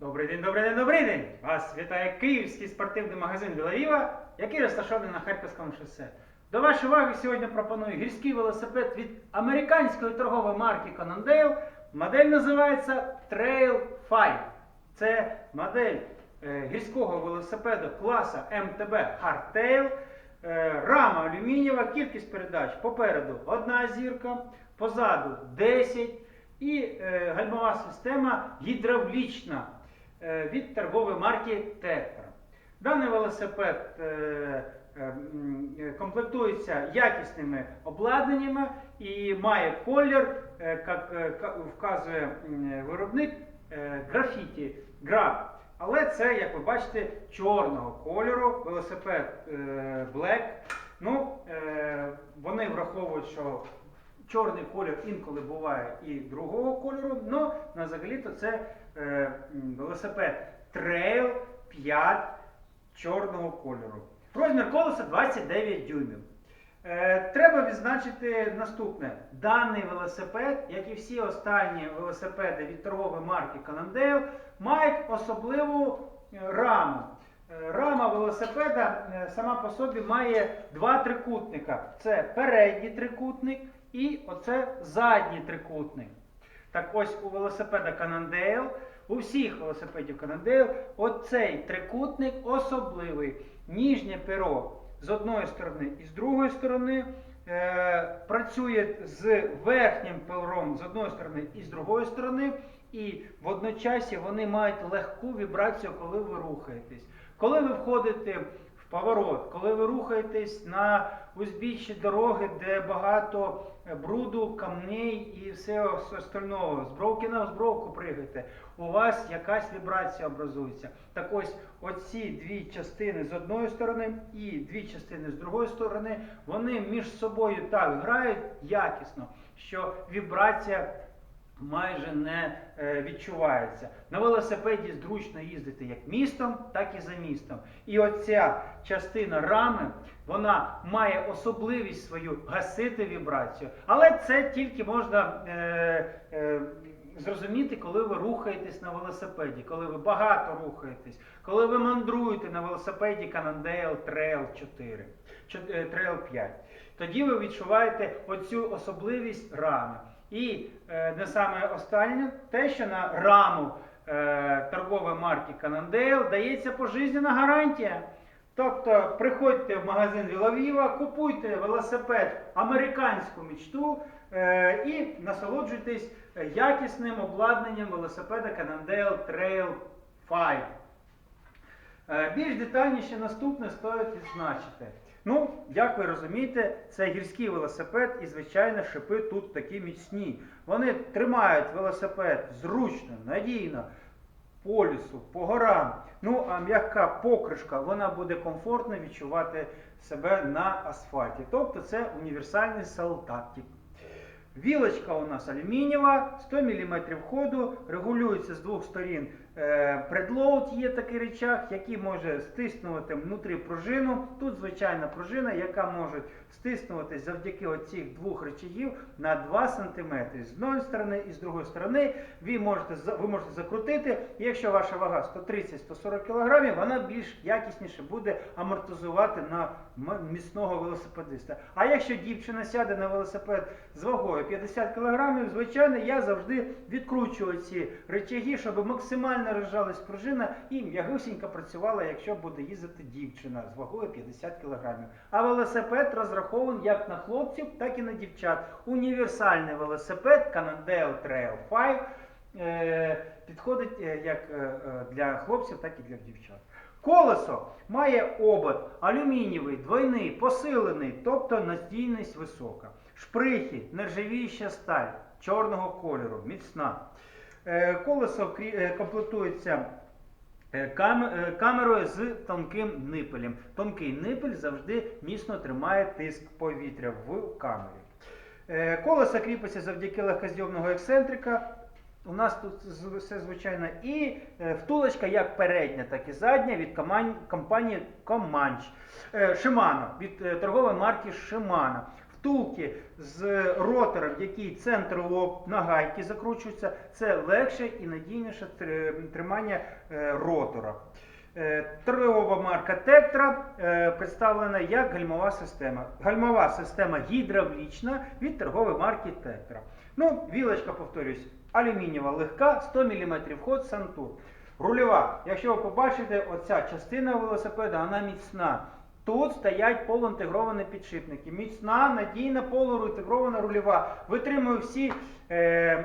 Добрий день, добрий день, добрий день! Вас вітає київський спортивний магазин Вілавіва, який розташований на Харківському шосе. До вашої уваги сьогодні пропоную гірський велосипед від американської торгової марки Cannondale. Модель називається Trail 5. Це модель е, гірського велосипеду класу МТБ Hardtail. Е, Рама алюмінієва, кількість передач попереду одна зірка, позаду 10 і е, гальмова система гідравлічна від торгової марки Тектор. Даний велосипед е, е, е, комплектується якісними обладнаннями і має колір, е, як е, вказує виробник, е, графіті граф. Але це, як ви бачите, чорного кольору, велосипед е, Black. Ну, е, вони враховують, що чорний колір інколи буває і другого кольору, але взагалі-то це е, велосипед Trail 5 чорного кольору. Розмір колеса 29 дюймів. Е, треба відзначити наступне: даний велосипед, як і всі останні велосипеди від торгової марки Cannondale, мають особливу е, раму. Рама велосипеда сама по собі має два трикутника: це передній трикутник і оце задній трикутник. Так ось у велосипеда Cannondale, у всіх велосипедів Cannondale, оцей трикутник особливий. Ніжнє перо з одної сторони і з другої сторони е, працює з верхнім пером з одної сторони і з другої сторони, і водночасі вони мають легку вібрацію, коли ви рухаєтесь. Коли ви входите поворот, коли ви рухаєтесь на узбіччі дороги, де багато е, бруду, камней і все остального, з бровки на збровку пригаєте, у вас якась вібрація образується. Так ось оці дві частини з одної сторони і дві частини з другої сторони, вони між собою так грають якісно, що вібрація майже не е, відчувається. На велосипеді зручно їздити як містом, так і за містом. І оця частина рами, вона має особливість свою гасити вібрацію, але це тільки можна е, е, зрозуміти, коли ви рухаєтесь на велосипеді, коли ви багато рухаєтесь, коли ви мандруєте на велосипеді Cannondale Trail 4, е, Trail 5. Тоді ви відчуваєте оцю особливість рами. І е, не саме останнє, те, що на раму е, торгової марки Cannondale дається пожизненна гарантія. Тобто приходьте в магазин Віловіва, купуйте велосипед американську мічту е, і насолоджуйтесь е, якісним обладнанням велосипеда Cannondale Trail 5. Е, Більш детальніше наступне стоїть відзначити. Ну, як ви розумієте, це гірський велосипед і, звичайно, шипи тут такі міцні. Вони тримають велосипед зручно, надійно, по лісу, по горам. Ну, а м'яка покришка, вона буде комфортно відчувати себе на асфальті. Тобто це універсальний солдатик. Вілочка у нас алюмінієва, 100 мм ходу, регулюється з двох сторін. Е, Предлоуд є такий речах, який може стиснувати внутрі пружину. Тут звичайна пружина, яка може стиснуватись завдяки оцих двох речагів на 2 см. З одної сторони і з другої сторони ви можете, ви можете закрутити. Якщо ваша вага 130-140 кг, вона більш якісніше буде амортизувати на міцного велосипедиста. А якщо дівчина сяде на велосипед з вагою 50 кг, звичайно, я завжди відкручую ці речаги, щоб максимально розжалась пружина і м'ягусінько працювала, якщо буде їздити дівчина з вагою 50 кг. А велосипед розрахований як на хлопців, так і на дівчат. Універсальний велосипед Cannondale Trail 5 е, підходить е, як е, для хлопців, так і для дівчат. Колесо має обод алюмінієвий, двойний, посилений, тобто надійність висока. Шприхи, нержавіюча сталь чорного кольору, міцна. Е, Колесо е, комплектується е, кам- камерою з тонким нипелем. Тонкий нипель завжди міцно тримає тиск повітря в камері. Колесо кріпиться завдяки легкозйомного ексцентрика. У нас тут все звичайно. І втулочка як передня, так і задня від компанії Comanche. Shimano, від торгової марки Shimano. Втулки з ротором, який центр лоб на гайки закручується, це легше і надійніше тримання е, ротора. Е, Торгова марка Тектра е, представлена як гальмова система. Гальмова система гідравлічна від торгової марки Тектра. Ну, вілочка, повторюсь, алюмінієва легка, 100 мм ход Сантур. Рульова. Якщо ви побачите, оця частина велосипеда, вона міцна. Тут стоять полуінтегровані підшипники. Міцна, надійна полуінтегрована рульова. Витримує всі е,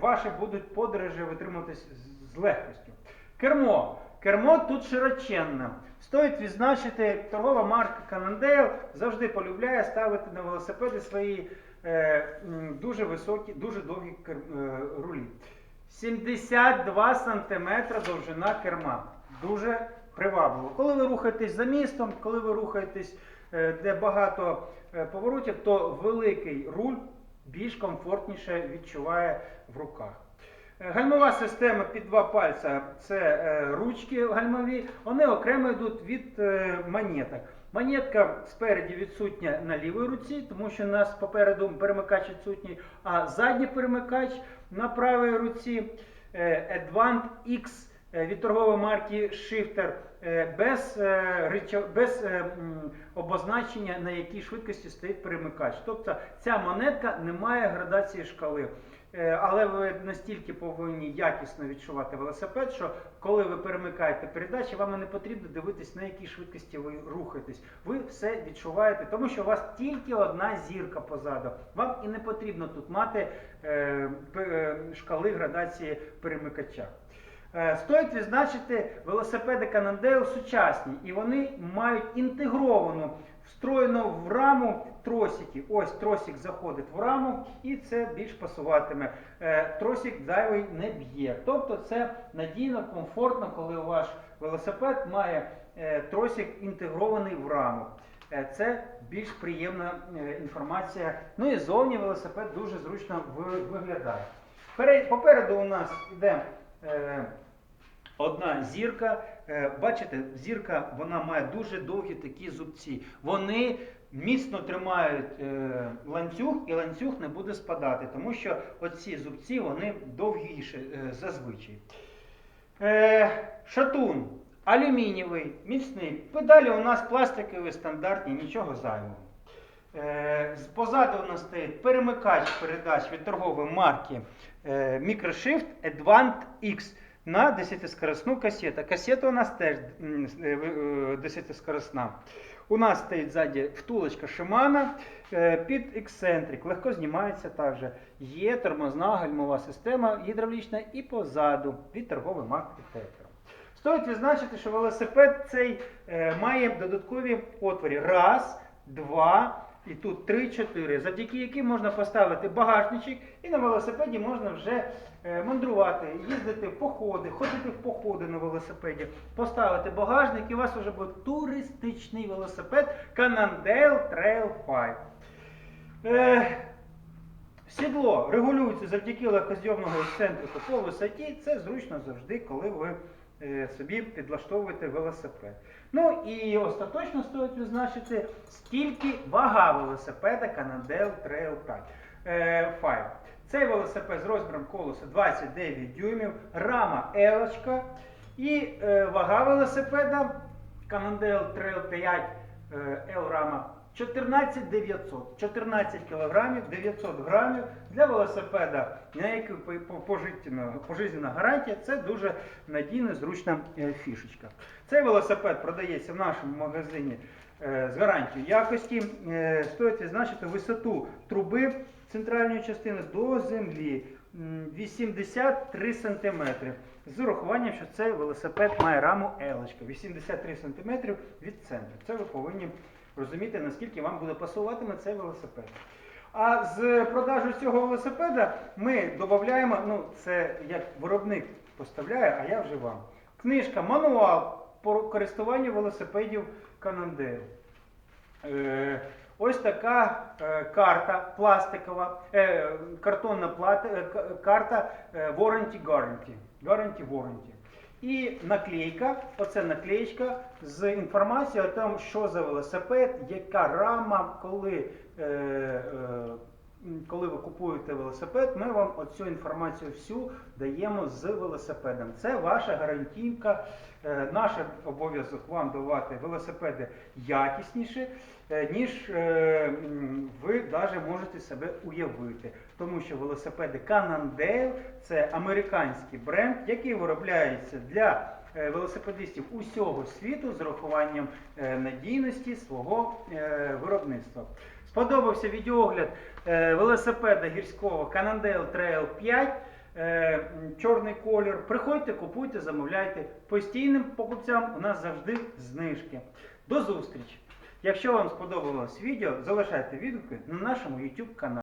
ваші будуть подорожі витримуватись з- легкістю. Кермо. Кермо тут широченне. Стоїть відзначити, торгова марка Cannondale завжди полюбляє ставити на велосипеди свої е, дуже високі, дуже довгі кер- е, рулі. 72 см довжина керма. Дуже привабливо. Коли ви рухаєтесь за містом, коли ви рухаєтесь, е, де багато е, поворотів, то великий руль більш комфортніше відчуває в руках. Е, Гальмова система під два пальця це ручки гальмові, вони окремо йдуть від монеток. Монетка спереді відсутня на лівій руці, тому що у нас попереду перемикач відсутній, а задній перемикач на правій руці Advant X від торгової марки Shifter е, без, е, без е, обозначення, на якій швидкості стоїть перемикач. Тобто ця монетка не має градації шкали. Е, Але ви настільки повинні якісно відчувати велосипед, що коли ви перемикаєте передачі, вам не потрібно дивитись, на якій швидкості ви рухаєтесь. Ви все відчуваєте, тому що у вас тільки одна зірка позаду. Вам і не потрібно тут мати е, е, шкали градації перемикача. Е, Стоїть відзначити велосипеди Cannondale сучасні, і вони мають інтегровану, встроєну в раму тросики. Ось тросик заходить в раму, і це більш пасуватиме. Е, Тросик зайвий не б'є. Тобто це надійно, комфортно, коли ваш велосипед має е, тросик інтегрований в раму. Це більш приємна інформація. Ну і зовні велосипед дуже зручно виглядає. Попереду у нас йде одна зірка. Е, Бачите, зірка вона має дуже довгі такі зубці. Вони міцно тримають е, ланцюг, і ланцюг не буде спадати, тому що оці зубці вони довгіші е, зазвичай. Шатун алюмінієвий, міцний. Педалі у нас пластикові, стандартні, нічого зайвого. Позаду у нас стоїть перемикач передач від торгової марки Microshift Advant X на 10-скоростну касету. Касета у нас теж м, е, ви- е, 10-скоростна. У нас стоїть ззаді втулочка Shimano е, під ексцентрик, легко знімається також. Є тормозна гальмова система гідравлічна і позаду від торгової марки Tetra. Стоїть відзначити, що велосипед цей має додаткові отвори. Раз, два і тут три, чотири, завдяки яким можна поставити багажничок і на велосипеді можна вже е, мандрувати, їздити в походи, ходити в походи на велосипеді, поставити багажник і у вас вже буде туристичний велосипед Cannondale Trail 5. Е, Сідло регулюється завдяки легкозйомного ексцентрику по висоті. Це зручно завжди, коли ви собі підлаштовуєте велосипед. Ну і остаточно стоїть відзначити, скільки вага велосипеда Cannondale Trail 5. Е, 5. Цей велосипед з розміром колеса 29 дюймів, рама елочка і е, вага велосипеда Cannondale Trail 5 е, L рама 14 900, 14 кілограмів, 900 грамів для велосипеда, на який по- по- пожиттєна, пожизненна гарантія, це дуже надійна, зручна е, фішечка. Цей велосипед продається в нашому магазині е, з гарантією якості. Е, Стоїть відзначити висоту труби центральної частини до землі 83 см. З урахуванням, що цей велосипед має раму елочка 83 см від центру. Це ви повинні розуміти, наскільки вам буде пасуватиме цей велосипед. А з продажу цього велосипеда ми додаємо, ну це як виробник поставляє, а я вже вам. Книжка, мануал по користуванню велосипедів Cannondale. Е, Ось така е, карта пластикова, е, картонна плата, е, карта е, Warranty Guarantee. Guarantee Warranty. І наклейка, оце наклеєчка з інформацією о тому, що за велосипед, яка рама, коли, е, е, коли ви купуєте велосипед, ми вам оцю інформацію всю даємо з велосипедом. Це ваша гарантійка. Е, Наш обов'язок вам давати велосипеди якісніші, е, ніж е, ви навіть можете себе уявити. Тому що велосипеди Cannondale – це американський бренд, який виробляється для велосипедистів усього світу з урахуванням надійності свого виробництва. Сподобався відеогляд е, велосипеда гірського Cannondale Trail 5. Е, Чорний колір. Приходьте, купуйте, замовляйте. Постійним покупцям у нас завжди знижки. До зустрічі! Якщо вам сподобалось відео, залишайте відгуки на нашому YouTube каналі.